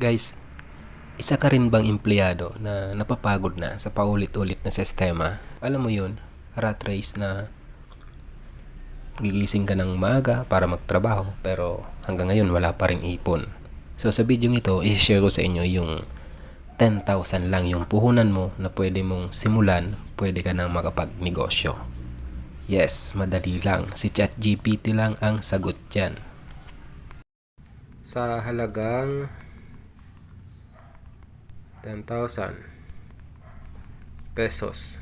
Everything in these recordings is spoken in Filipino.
Guys, isa ka rin bang empleyado na napapagod na sa paulit-ulit na sistema? Alam mo yun, rat race na gigising ka ng maaga para magtrabaho pero hanggang ngayon wala pa rin ipon. So sa video ito, i-share ko sa inyo yung 10,000 lang yung puhunan mo na pwede mong simulan, pwede ka nang makapagnegosyo. Yes, madali lang. Si ChatGPT lang ang sagot dyan. Sa halagang 10,000 pesos.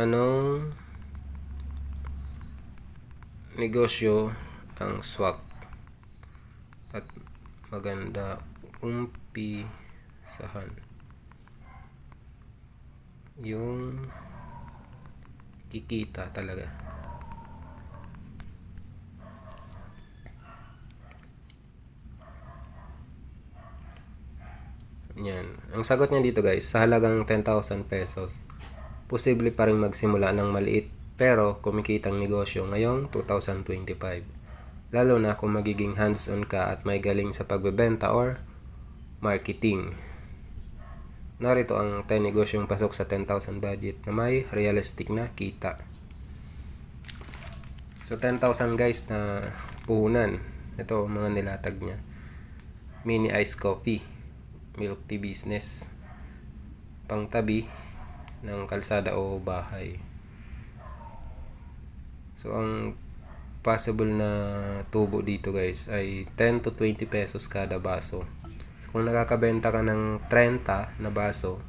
Anong negosyo ang swak at maganda umpisahan yung kikita talaga yan ang sagot niya dito guys sa halagang 10,000 pesos posible pa rin magsimula ng maliit pero kumikitang negosyo ngayong 2025 lalo na kung magiging hands-on ka at may galing sa pagbebenta or marketing. Narito ang 10 negosyong pasok sa 10,000 budget na may realistic na kita. So 10,000 guys na puhunan. Ito mga nilatag niya. Mini ice coffee, milk tea business, pangtabi ng kalsada o bahay. So ang possible na tubo dito guys ay 10 to 20 pesos kada baso. So, kung nakakabenta ka ng 30 na baso,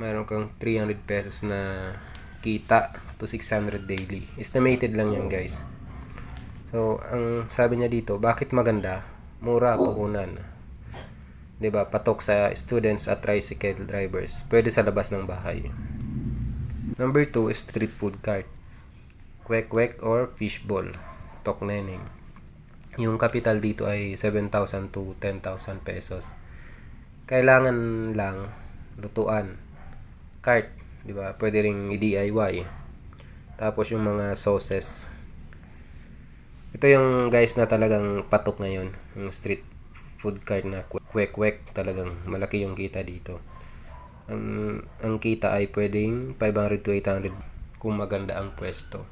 mayroon kang 300 pesos na kita to 600 daily. Estimated lang yan guys. So, ang sabi niya dito, bakit maganda? Mura puhunan. 'Di ba? Patok sa students at tricycle drivers. Pwede sa labas ng bahay. Number 2 is street food cart kwek-kwek or fishball, tok neneng. Yung capital dito ay 7,000 to 10,000 pesos. Kailangan lang lutuan. Cart, di ba? Pwede ring i-DIY. Tapos yung mga sauces. Ito yung guys na talagang patok ngayon. Yung street food cart na kwek-kwek. Talagang malaki yung kita dito. Ang, ang kita ay pwedeng 500 to 800 kung maganda ang pwesto.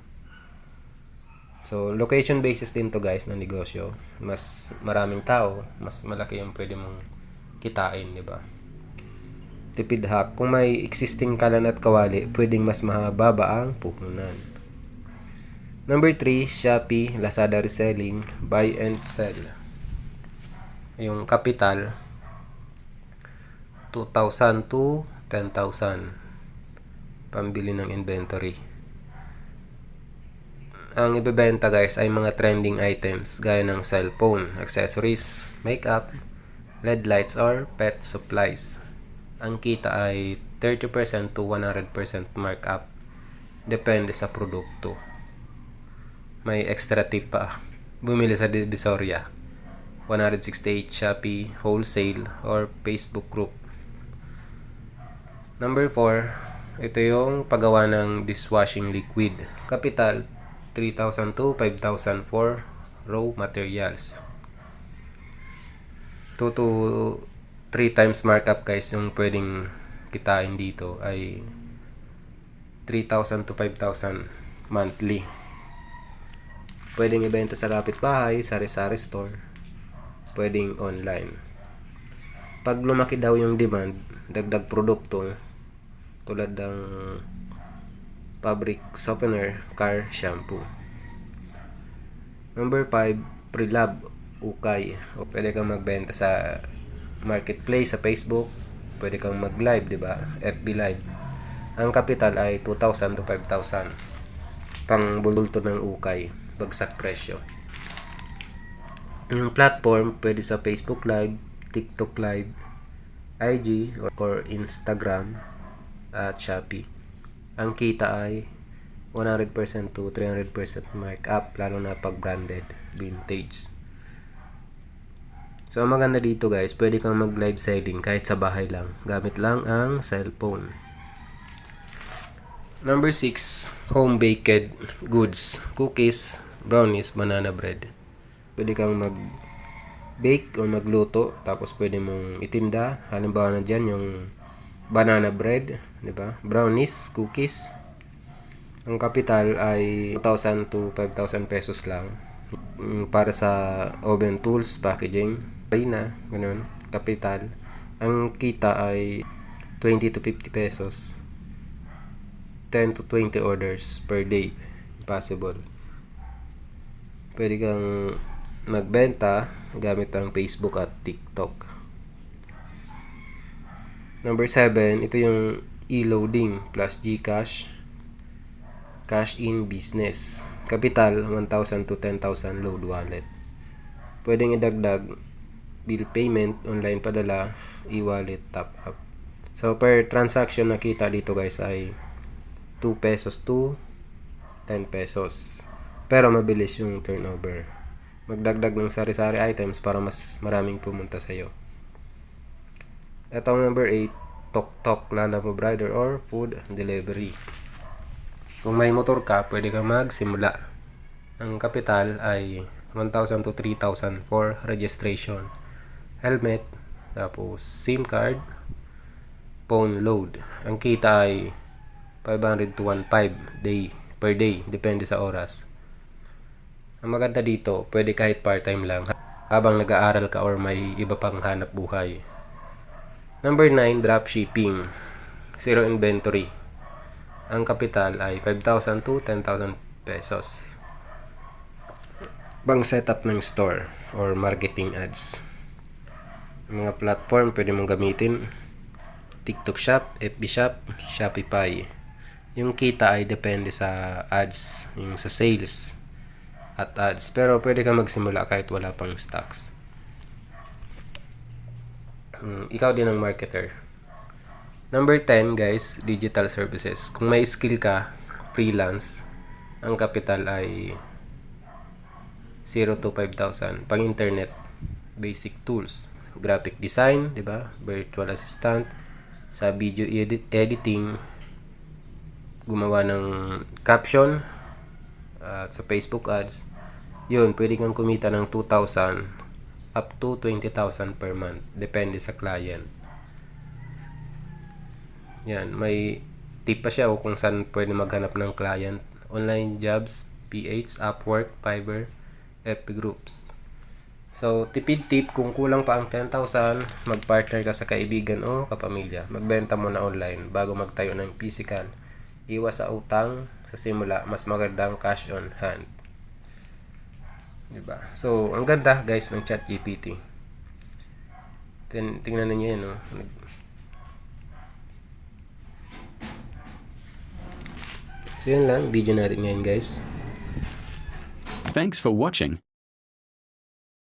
So, location basis din to guys na negosyo. Mas maraming tao, mas malaki yung pwede mong kitain, di ba? Tipid hack. Kung may existing kalan at kawali, pwedeng mas mababa ang puhunan. Number 3, Shopee, Lazada Reselling, Buy and Sell. Yung capital, 2,000 to 10,000. Pambili ng inventory ang ibebenta guys ay mga trending items gaya ng cellphone, accessories, makeup, LED lights or pet supplies. Ang kita ay 30% to 100% markup. Depende sa produkto. May extra tip pa. Bumili sa Divisoria. 168 Shopee, wholesale, or Facebook group. Number 4, ito yung paggawa ng dishwashing liquid. Capital, 3,000 to 5,000 for raw materials. 2 to 3 times markup guys yung pwedeng kitain dito ay 3,000 to 5,000 monthly. Pwedeng ibenta sa kapitbahay, sari-sari store. Pwedeng online. Pag lumaki daw yung demand, dagdag produkto tulad ng fabric softener, car shampoo. Number 5, pre-lab, ukay. O pwede kang magbenta sa marketplace, sa Facebook. Pwede kang mag-live, di ba? FB live. Ang capital ay 2,000 to 5,000. Pang bulto ng ukay, bagsak presyo. Yung platform, pwede sa Facebook Live, TikTok Live, IG, or Instagram, at Shopee ang kita ay 100% to 300% markup lalo na pag branded vintage. So, ang maganda dito guys, pwede kang mag live selling kahit sa bahay lang. Gamit lang ang cellphone. Number 6, home baked goods, cookies, brownies, banana bread. Pwede kang mag bake o magluto tapos pwede mong itinda. Halimbawa na dyan yung banana bread di ba? Brownies cookies. Ang kapital ay 2,000 to 5,000 pesos lang. Mm, para sa oven tools packaging harina ganun kapital. Ang kita ay 20 to 50 pesos. 10 to 20 orders per day possible. Pwede kang magbenta gamit ang Facebook at TikTok. Number 7, ito yung e-loading plus GCash cash in business. Capital 1,000 to 10,000 load wallet. Pwedeng idagdag bill payment, online padala, e-wallet, top up. So per transaction nakita dito guys ay 2 pesos to 10 pesos. Pero mabilis yung turnover. Magdagdag ng sari-sari items para mas maraming pumunta sa iyo. Ito ang number 8, Tok Tok Lala Move Rider or Food Delivery. Kung may motor ka, pwede kang magsimula. Ang kapital ay 1,000 to 3,000 for registration. Helmet, tapos SIM card, phone load. Ang kita ay 500 to 1,500 day per day, depende sa oras. Ang maganda dito, pwede kahit part-time lang habang nag-aaral ka or may iba pang hanap buhay. Number 9, dropshipping. Zero inventory. Ang kapital ay 5,000 to 10,000 pesos. Bang setup ng store or marketing ads. Mga platform pwede mong gamitin. TikTok Shop, FB Shop, Shopify. Yung kita ay depende sa ads, yung sa sales at ads. Pero pwede ka magsimula kahit wala pang stocks. Mm, ikaw din ang marketer. Number 10 guys, digital services. Kung may skill ka, freelance, ang capital ay 0 to 5,000. Pang internet, basic tools. Graphic design, di ba? Virtual assistant. Sa video edit editing, gumawa ng caption, at sa Facebook ads, yun, pwede kang kumita ng 2,000 up to 20,000 per month. Depende sa client. Yan, may tip pa siya kung saan pwede maghanap ng client. Online jobs, PH, Upwork, Fiverr, FB groups. So, tipid tip, kung kulang pa ang 10,000, mag-partner ka sa kaibigan o kapamilya. Magbenta mo na online bago magtayo ng physical. Iwas sa utang sa simula, mas magandang cash on hand. Diba? So, ang ganda guys ng chat GPT. Tin tingnan niyo yan, no? So, yun lang. Video natin ngayon, guys. Thanks for watching.